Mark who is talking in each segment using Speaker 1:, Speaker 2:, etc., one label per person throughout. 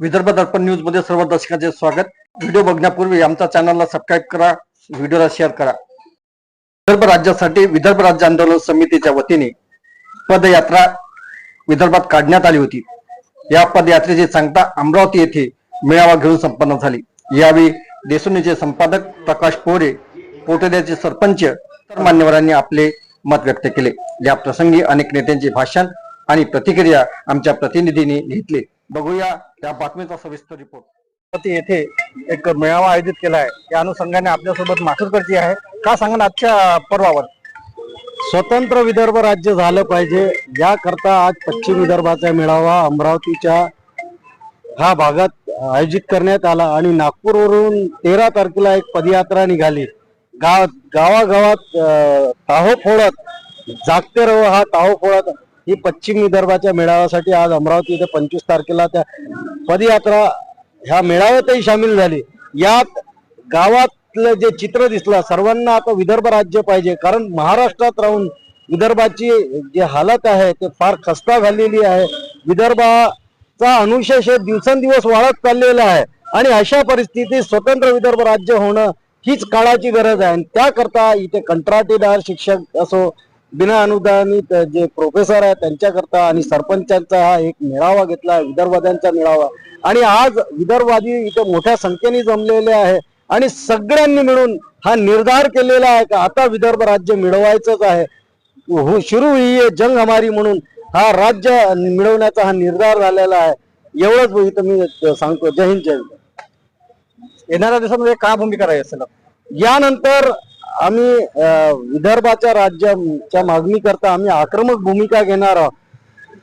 Speaker 1: विदर्भ दर्पण न्यूजमध्ये सर्व दर्शकांचे स्वागत. व्हिडिओ बघण्यापूर्वी आमच्या चॅनलला सबस्क्राईब करा व्हिडिओला शेअर करा. विदर्भ राज्यासाठी विदर्भ राज्य आंदोलन समितीच्या वतीने पदयात्रा विदर्भात काढण्यात आली होती. या पदयात्रेची सांगता अमरावती येथे मेळावा घेऊन संपन्न झाली. यावेळी देसुनीचे संपादक प्रकाश पोरे पोटद्याचे सरपंच तर मान्यवरांनी आपले मत व्यक्त केले. या प्रसंगी अनेक नेत्यांचे भाषण आणि प्रतिक्रिया आमच्या प्रतिनिधींनी घेतले. बघूया या बातमीचा सविस्तर रिपोर्ट येथे एक मेळावा आयोजित केला आहे त्या अनुषंगाने आपल्यासोबत माथुरकरजी आहे. का सांगा आजच्या पर्वावर?
Speaker 2: स्वतंत्र विदर्भ राज्य झालं पाहिजे. याकरता आज पश्चिम विदर्भाचा मेळावा अमरावतीच्या हा भागात आयोजित करण्यात आला आणि नागपूरवरून तेरा तारखेला एक पदयात्रा निघाली. गाव गावागावात ताहो फोडत जागते रहो हा ताहो फोडत ही पश्चिम विदर्भाच्या मेळाव्यासाठी आज अमरावती इथे पंचवीस तारखेला त्या पदयात्रा ह्या मेळाव्यातही सामील झाली. यात गावातलं जे चित्र दिसलं सर्वांना आता विदर्भ राज्य पाहिजे. कारण महाराष्ट्रात राहून विदर्भाची जी हालत आहे ते फार खस्ता झालेली आहे. विदर्भाचा अनुशेष हे दिवसेंदिवस वाढत चाललेला आहे. आणि अशा परिस्थितीत स्वतंत्र विदर्भ राज्य होणं हीच काळाची गरज आहे. आणि त्याकरता इथे कंत्राटीदार शिक्षक असो बिना अनुदानित जे प्रोफेसर आहेत त्यांच्याकरता आणि सरपंचांचा हा एक मेळावा घेतला आहे विदर्भवाद्यांचा मेळावा. आणि आज विदर्भवादी इथे मोठ्या संख्येने जमलेले आहे आणि सगळ्यांनी मिळून हा निर्धार केलेला आहे का आता विदर्भ राज्य मिळवायचंच आहे. हो सुरू हुई है जंग हमारी म्हणून हा राज्य मिळवण्याचा हा निर्धार झालेला आहे. एवढंच इथं मी सांगतो. जय हिंद जय हिंद.
Speaker 1: येणाऱ्या दिवसामध्ये काय भूमिका राहील असेल
Speaker 2: यानंतर आम्ही विदर्भाच्या राज्याच्या मागणी करता आम्ही आक्रमक भूमिका घेणार आहोत.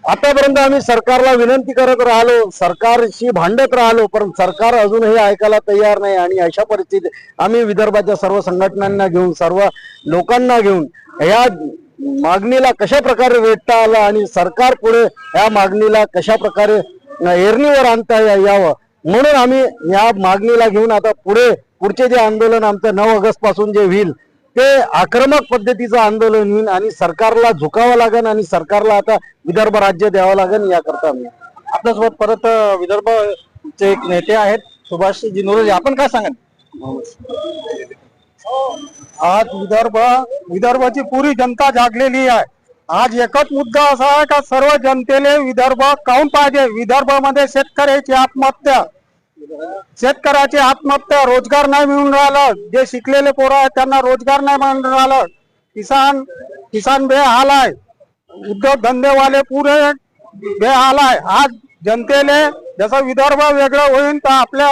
Speaker 2: आतापर्यंत आम्ही सरकारला विनंती करत राहिलो सरकारशी भांडत राहिलो पण सरकार अजूनही ऐकायला तयार नाही आणि अशा परिस्थितीत आम्ही विदर्भाच्या सर्व संघटनांना घेऊन सर्व लोकांना घेऊन या मागणीला कशा प्रकारे रेटता आला आणि सरकार पुढे या मागणीला कशा प्रकारे एरणीवर आणता यावं म्हणून आम्ही या मागणीला घेऊन आता पुढे पुढचे जे आंदोलन आमचं नऊ ऑगस्टपासून जे होईल ते आक्रमक पद्धतीचं आंदोलन होईल आणि सरकारला झुकावं लागेल आणि सरकारला आता विदर्भ राज्य द्यावं लागेल याकरता आम्ही.
Speaker 1: आपल्यासोबत परत विदर्भ चे एक नेते आहेत सुभाषजी नोरोजी. आपण काय सांगाल?
Speaker 3: आज विदर्भ विदर्भाची पुरी जनता जागलेली आहे. आज एकच मुद्दा असा आहे का सर्व जनतेने विदर्भ काऊन पाहिजे? विदर्भामध्ये शेतकऱ्याची आत्महत्या. शेतकऱ्याची आत्महत्या रोजगार नाही मिळून राहिलं. जे शिकलेले पोरं आहेत त्यांना रोजगार नाही मिळून राहिलं. किसान किसान बेहाल आहे उद्योग धंदेवाले पुरे बेहाल आहे आज जनतेने जसं विदर्भ वेगळं होईल तर आपल्या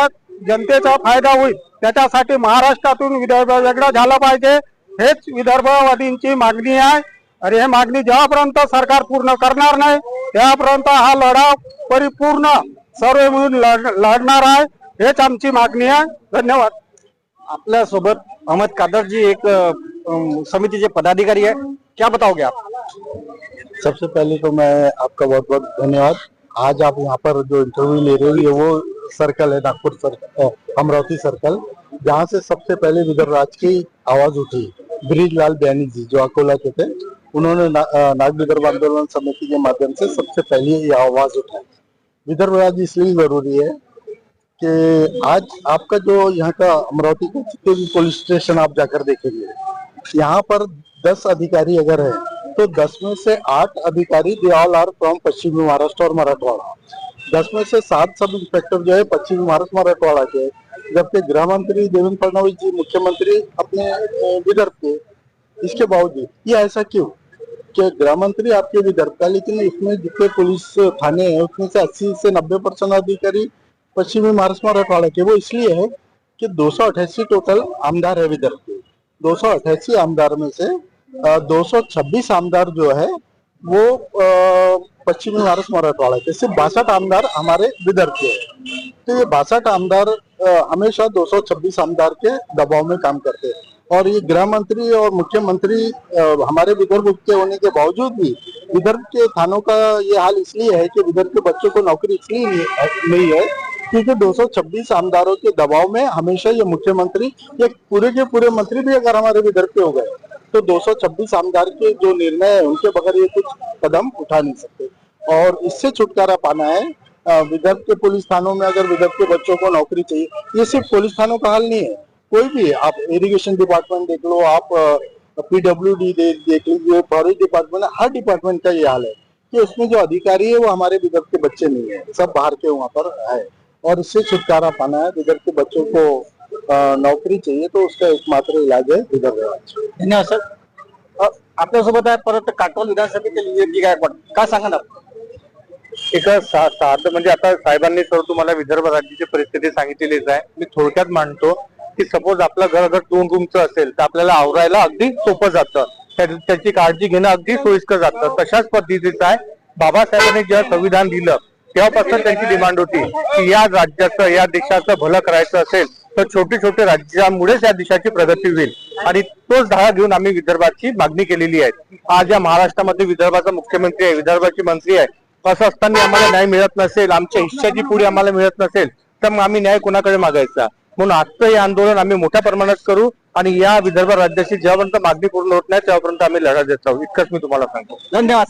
Speaker 3: जनतेचा फायदा होईल. त्याच्यासाठी महाराष्ट्रातून विदर्भ वेगळं झालं पाहिजे. हेच विदर्भवादींची मागणी आहे. आणि हे मागणी जेव्हापर्यंत सरकार पूर्ण करणार नाही तेव्हापर्यंत हा लढा परिपूर्ण सर्व मिळून लढ- लढणार आहे हेच आमची मागणी आहे. धन्यवाद.
Speaker 1: आपल्या सोबत अहमद कादरजी एक अं, समिति के पदाधिकारी है क्या बताओगे आप?
Speaker 2: सबसे पहले तो मैं आपका बहुत बहुत धन्यवाद। आज आप यहाँ पर जो इंटरव्यू ले रहे हो ये वो सर्कल है नागपुर सर्कल अमरावती सर्कल जहाँ से सबसे पहले विदर्भ राज की आवाज़ उठी। ब्रिज लाल बयानी जी जो अकोला के थे उन्होंने ना, नाग विदर्भ आंदोलन समिति के माध्यम से सबसे पहले ये आवाज़ उठाई। विदर्भ राज इसलिए ज़रूरी है कि आज आपका जो यहाँ का अमरावती का जितने भी पुलिस स्टेशन आप जाकर देखेंगे, यहाँ पर दस अधिकारी अगर है तो दस में से आठ अधिकारी दे ऑल आर फ्रॉम पश्चिमी महाराष्ट्र और मराठवाड़ा। दस में से सात सब इंस्पेक्टर जो है पश्चिमी महाराष्ट्र, मराठवाड़ा के जबकि गृह मंत्री देवेंद्र फडणवीस जी, मुख्यमंत्री अपने विदर्भ के, इसके बावजूद। ये ऐसा क्यों? कि गृह मंत्री आपके विदर्भ का लेकिन इसमें जितने पुलिस थाने हैं, उसमें से अस्सी से नब्बे परसेंट अधिकारी पश्चिमी महाराष्ट्र मराठवाड़ा के वो इसलिए है कि दो टोटल आमदार है विदर्भ के दो आमदार में से दो सौ छब्बीस आमदार जो है, वो पश्चिमी महाराष्ट्र मराठवाड़ा के सिर्फ़ बासठ आमदार हमारे विदर्भ के हैं। तो ये बासठ आमदार हमेशा 226 आमदार के दबाव में काम करते हैं। और ये गृह मंत्री और मुख्यमंत्री हमारे विदर्भ के होने के बावजूद भी विदर्भ के थानों का ये हाल इसलिए है कि विदर्भ के बच्चों को नौकरी इसलिए नहीं है क्योंकि 226 आमदारों के दबाव में हमेशा ये मुख्यमंत्री, ये पूरे के पूरे मंत्री भी अगर हमारे विदर्भ के हो गए तो 226 आमदार के जो निर्णय है, उनके बगैर ये कुछ कदम उठा नहीं सकते। और इससे छुटकारा पाना है विदर्भ के पुलिस थानों में अगर विदर्भ के बच्चों को नौकरी चाहिए, ये सिर्फ़ पुलिस थानों का हाल नहीं है कोई भी आप इरिगेशन डिपार्टमेंट देख लो आप पीडब्ल्यू डी देख लीजिए फॉरेस्ट डिपार्टमेंट हर डिपार्टमेंट का ये हाल है कि उसमें जो अधिकारी है वो हमारे विदर्भ के बच्चे नहीं है सब बाहर के वहाँ पर है और इससे छुटकारा पाना है विदर्भ के बच्चों को नौकरी चाहिए तो उसका एकमात्र इलाज है विदर्भ राज्य।
Speaker 1: धन्यवाद सर। आपल्यासोबत आहे परत काटोल विधानसभेतील योगी गायकवाड काय सांगा ना
Speaker 4: एक साध म्हणजे आता साहेबांनी सर तुम्हाला विदर्भ राज्याची परिस्थिती सांगितलेलीच आहे. मी थोडक्यात मांडतो की सपोज आपलं घर अगर दोन रूमचं असेल तर आपल्याला आवरायला अगदी सोपं जातं. त्याची काळजी घेणं अगदी सोयीस्कर जातं. तशाच पद्धतीचं आहे. बाबासाहेबांनी जेव्हा संविधान दिलं तेव्हापासून त्यांची डिमांड होती की या राज्याचं या देशाचं भलं करायचं असेल तर छोटे छोटे राज्यामुळेच या देशाची प्रगती होईल. आणि तोच धारा घेऊन आम्ही विदर्भाची मागणी केलेली आहे. आज या महाराष्ट्रामध्ये विदर्भाचा मुख्यमंत्री आहे विदर्भाची मंत्री आहे. असं असताना आम्हाला न्याय मिळत नसेल आमच्या हिश्श्याची पुढे आम्हाला मिळत नसेल तर मग आम्ही न्याय कोणाकडे मागायचा? म्हणून आजचं हे आंदोलन आम्ही मोठ्या प्रमाणात करू आणि या विदर्भ राज्याची जेव्हापर्यंत मागणी पूर्ण होत नाही तेव्हापर्यंत आम्ही लढा देत आहोत इतकंच मी तुम्हाला सांगतो.
Speaker 1: धन्यवाद.